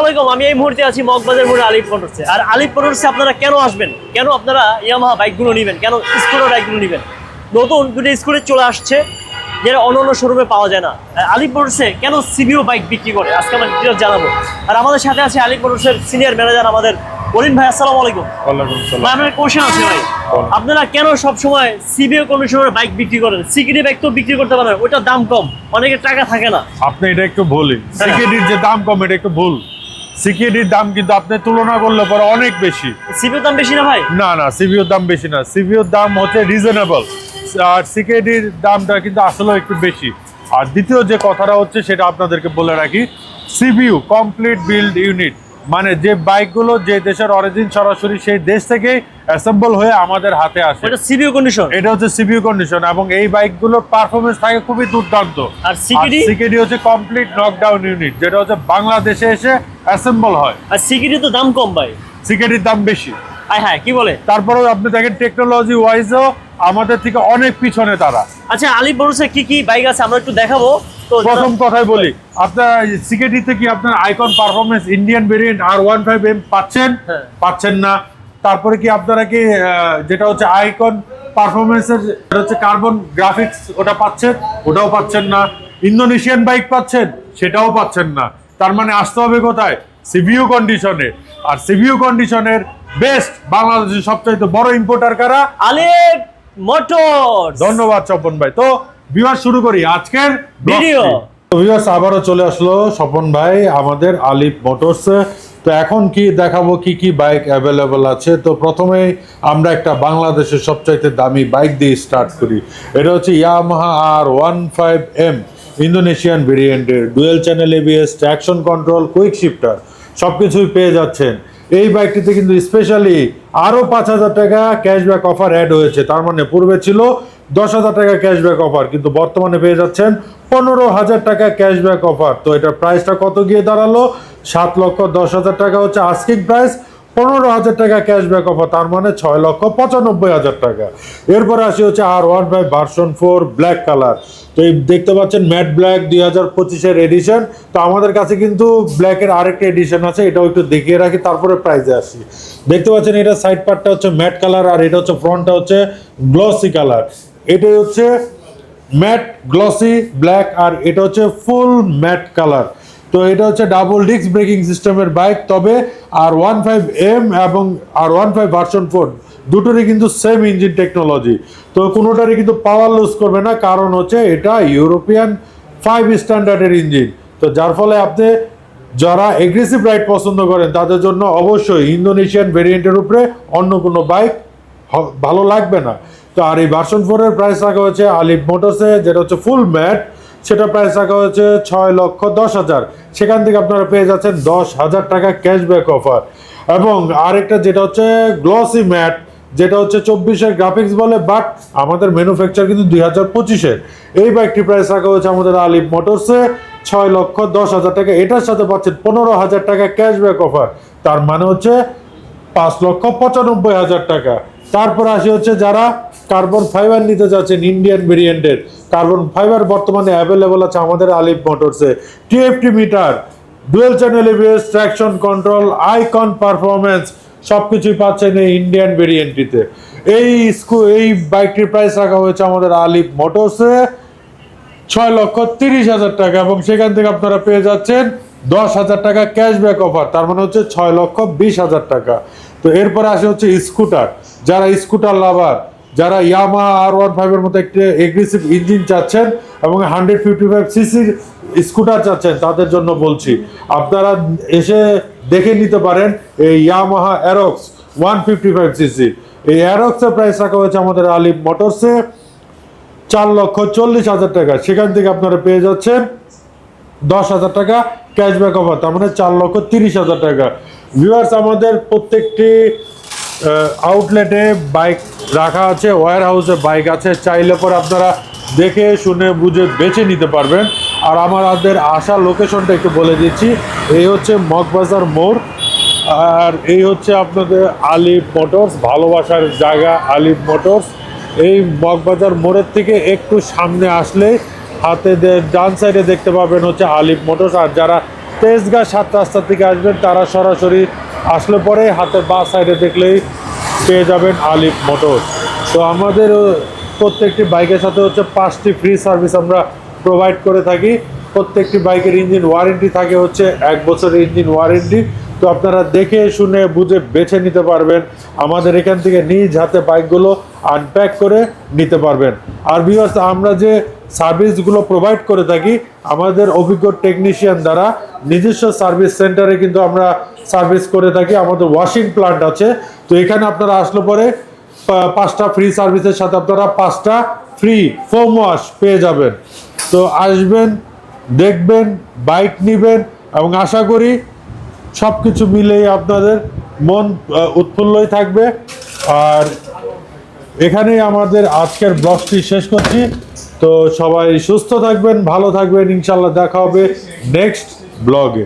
আলাইকুম। আমি এই মুহূর্তে আছি মগবাজার আলিফ আর আপনারা কেন আসবেন? কেন আপনারা ইয়ামাহা বাইকগুলো নেবেন? কেন বাইকগুলো নেবেন? নতুন দুটো স্কুলে চলে আসছে, যেটা শোরুমে পাওয়া যায় না। কেন বাইক বিক্রি করে? আজকে আমরা জানাব। আর আমাদের সাথে আছে মোটরসের সিনিয়র ম্যানেজার আমাদের করিম ভাই আসসালামু আলাইকুম। ওয়ালাইকুম সালাম। ভাই আপনার কোশ্চেন আছে ভাই। আপনারা কেন সব সময় সিবিও কন্ডিশনের বাইক বিক্রি করেন? সিকিউরিটি বাইক তো বিক্রি করতে পারেন ওটার দাম কম। অনেকের টাকা থাকে না। আপনি এটা একটু ভুলই। সিকিউরিটির যে দাম কম এটা একটু ভুল। সিকিউরিটির দাম কিন্তু আপনি তুলনা করলে পরে অনেক বেশি। সিবিও দাম বেশি না ভাই? না না সিভিওর দাম বেশি না। সিভিওর দাম হচ্ছে রিজনেবল আর সিকিউরিটির দামটা কিন্তু আসলে একটু বেশি। আর দ্বিতীয় যে কথাটা হচ্ছে সেটা আপনাদেরকে বলে রাখি। সিবিউ কমপ্লিট বিল্ড ইউনিট মানে যে বাইকগুলো যে দেশের অরিজিন সরাসরি সেই দেশ থেকে অ্যাসেম্বল হয়ে আমাদের হাতে আসে। ওটা সিবিও কন্ডিশন এটা হচ্ছে সিপিইউ কন্ডিশন এবং এই বাইকগুলোর পারফরমেন্স থাকে খুবই দুর্দান্ত। আর সিকিউরিটি সিকিউরিটি হচ্ছে কমপ্লিট নকডাউন ইউনিট যেটা হচ্ছে বাংলাদেশে এসে অ্যাসেম্বল হয়। আর সিকিউরিটি তো দাম কম ভাই। সিকিউরিটির দাম বেশি। আয় হ্যাঁ কি বলে? তারপরেও আপনি দেখেন টেকনোলজি ওয়াইজও আমাদের থেকে অনেক পিছনে তারা। আচ্ছা আলিফ বরুসে কি কি বাইক আছে আমরা একটু দেখাবো। প্রথম কথাই বলি আপনার সিকিউরিটিতে কি আপনার icon performance Indian variant R one five M পাচ্ছেন? হ্যাঁ। পাচ্ছেন না। তারপরে কি আপনারা কি যেটা হচ্ছে আইকন পারফরমেন্সের হচ্ছে কার্বন গ্রাফিক্স ওটা পাচ্ছেন? ওটাও পাচ্ছেন না। ইন্দোনেশিয়ান বাইক পাচ্ছেন? সেটাও পাচ্ছেন না। তার মানে আসতে হবে কোথায়? সিভিউ কন্ডিশনে আর সিভিউ কন্ডিশনের বেস্ট বাংলাদেশের সবচাইতে বড় ইম্পোর্টার কারা? আলিফ মোটর ধন্যবাদ স্বপন ভাই। তো বিবাহ শুরু করি। আজকের ভিডিও। ভিউয়ার্স আবারও চলে আসলো স্বপন ভাই আমাদের আলিফ মোটরস তো এখন কি দেখাবো কি কি বাইক অ্যাভেলেবল আছে? তো প্রথমেই আমরা একটা বাংলাদেশের সবচাইতে দামি বাইক দিয়ে স্টার্ট করি। এটা হচ্ছে Yamaha R one five M Indonesian ভেরিয়েন্টের dual channel ABS traction control quick shifter সব কিছুই পেয়ে যাচ্ছেন। এই বাইকটিতে কিন্তু স্পেশালি আরও পাঁচ হাজার টাকা ক্যাশব্যাক অফার অ্যাড হয়েছে। তার মানে পূর্বে ছিল দশ হাজার টাকা ক্যাশব্যাক অফার কিন্তু বর্তমানে পেয়ে যাচ্ছেন পনেরো হাজার টাকা ক্যাশব্যাক অফার তো এটার প্রাইসটা কত গিয়ে দাঁড়াল? সাত লক্ষ দশ হাজার টাকা হচ্ছে আস্কিং প্রাইস পনেরো হাজার টাকা ক্যাশব্যাক অফার তার মানে ছয় লক্ষ পঁচানব্বই হাজার টাকা। এরপরে আসি হচ্ছে R one five version four black colour তো এই দেখতে পাচ্ছেন ম্যাট ব্ল্যাক দুই হাজার পঁচিশের এডিশন তো আমাদের কাছে কিন্তু ব্ল্যাকের আরেকটা এডিশন আছে, এটাও একটু দেখিয়ে রাখি, তারপরে প্রাইজে আসি। দেখতে পাচ্ছেন এটা সাইড পার্টটা হচ্ছে ম্যাট কালার আর এটা হচ্ছে ফ্রন্টটা হচ্ছে গ্লসি কালার এটাই হচ্ছে ম্যাট গ্লসি ব্ল্যাক আর এটা হচ্ছে ফুল ম্যাট কালার তো এটা হচ্ছে ডাবল ডিস্ক ব্রেকিং সিস্টেমের বাইক তবে আর ওয়ান ফাইভ এম এবং R one five version four দুটোরই কিন্তু সেম ইঞ্জিন টেকনোলজি তো কোনোটারই কিন্তু পাওয়ার লুজ করবে না, কারণ হচ্ছে এটা ইউরোপিয়ান ফাইভ স্ট্যান্ডার্ডের ইঞ্জিন তো যার ফলে আপনি যারা এগ্রেসিভ রাইড পছন্দ করেন, তাদের জন্য অবশ্যই ইন্দোনেশিয়ান ভেরিয়েন্টের উপরে অন্য কোনো বাইক ভালো লাগবে না। তো আর এই ভার্সন ফোরের প্রাইস রাখা হয়েছে আলিফ মোটরসে যেটা হচ্ছে ফুল ম্যাট সেটা প্রাইস রাখা হয়েছে ছয় লক্ষ দশ হাজার। সেখান থেকে আপনারা পেয়ে যাচ্ছেন দশ হাজার টাকা ক্যাশব্যাক অফার এবং আরেকটা যেটা হচ্ছে গ্লসি ম্যাট যেটা হচ্ছে চব্বিশের গ্রাফিক্স বলে বাট আমাদের ম্যানুফ্যাকচার কিন্তু দুই হাজার পঁচিশের এই বাইকটি প্রাইস রাখা হয়েছে আমাদের আলিফ মোটরসে ছয় লক্ষ দশ হাজার টাকা। এটার সাথে পাচ্ছেন পনেরো হাজার টাকা ক্যাশব্যাক অফার তার মানে হচ্ছে পাঁচ লক্ষ পঁচানব্বই হাজার টাকা। তারপর আসে হচ্ছে যারা কার্বন ফাইবার নিতে যাচ্ছেন ইন্ডিয়ান ভেরিয়েন্টের কার্বন ফাইবার বর্তমানে অ্যাভেলেবল আছে আমাদের Alif মোটরসে TFT meter dual channel ABS traction control icon performance সব কিছুই পাচ্ছেন এই ইন্ডিয়ান ভেরিয়েন্টটিতে এই স্কু এই বাইকটির প্রাইস রাখা হয়েছে আমাদের আলিফ মোটরসে ছয় লক্ষ তিরিশ হাজার টাকা এবং সেখান থেকে আপনারা পেয়ে যাচ্ছেন দশ হাজার টাকা ক্যাশব্যাক অফার তার মানে হচ্ছে ছয় লক্ষ বিশ হাজার টাকা। তো এরপরে আসে হচ্ছে স্কুটার। যারা স্কুটার লাভার, যারা ইয়ামা আর ওয়ান ফাইভের মতো একটি এগ্রেসিভ ইঞ্জিন চাচ্ছেন এবং হান্ড্রেড ফিফটি ফাইভ সিসির স্কুটার চাচ্ছেন, তাদের জন্য বলছি, আপনারা এসে দেখে নিতে পারেন এই Yamaha Aerox one fifty five CC এই অ্যারক্সের প্রাইস রাখা হয়েছে আমাদের আলিফ মোটরসে চার লক্ষ চল্লিশ হাজার টাকা। সেখান থেকে আপনারা পেয়ে যাচ্ছেন দশ হাজার টাকা ক্যাশব্যাক অফার তার মানে চার লক্ষ তিরিশ হাজার টাকা। ভিউয়ার্স আমাদের প্রত্যেকটি আউটলেটে বাইক রাখা আছে ওয়ার হাউসে বাইক আছে। চাইলে পর আপনারা দেখে, শুনে, বুঝে, বেছে নিতে পারবেন। আর আমাদের আসা লোকেশনটা একটু বলে দিচ্ছি। এই হচ্ছে মগবাজার মোড়। আর এই হচ্ছে আপনাদের আলিফ মোটরস, ভালোবাসার জায়গা আলিফ মোটরস। এই মগবাজার মোড়ের থেকে একটু সামনে আসলে হাতে ডান সাইডে দেখতে পাবেন হচ্ছে আলিফ মোটরস। আর যারা তেজগাঁ সাত রাস্তা থেকে আসবেন, তারা সরাসরি আসলে পরে হাতের বা সাইডে দেখলেই পেয়ে যাবেন আলিফ মোটর তো আমাদের প্রত্যেকটি বাইকের সাথে হচ্ছে পাঁচটি ফ্রি সার্ভিস আমরা প্রোভাইড করে থাকি। প্রত্যেকটি বাইকের ইঞ্জিন ওয়ারেন্টি থাকে হচ্ছে এক বছরের ইঞ্জিন ওয়ারেন্টি তো আপনারা দেখে, শুনে, বুঝে, বেছে নিতে পারবেন। আমাদের এখান থেকে নিজ হাতে বাইকগুলো আনপ্যাক করে নিতে পারবেন। আর বিকজ আমরা যে সার্ভিসগুলো প্রোভাইড করে থাকি। আমাদের অভিজ্ঞ টেকনিশিয়ান দ্বারা নিজস্ব সার্ভিস সেন্টারে কিন্তু আমরা সার্ভিস করে থাকি। আমাদের ওয়াশিং প্লান্ট আছে। তো এখানে আপনারা আসলে পরে পাঁচটা ফ্রি সার্ভিসের সাথে আপনারা পাঁচটা ফ্রি ফোম ওয়াশ পেয়ে যাবেন। তো আসবেন, দেখবেন বাইক নেবেন এবং আশা করি সব কিছু মিলেই আপনাদের মন উৎফুল্লই থাকবে। আর এখানেই আমাদের আজকের ব্লগটি শেষ করছি। তো সবাই সুস্থ থাকবেন ভালো থাকবেন ইনশাল্লাহ দেখা হবে নেক্সট ব্লগে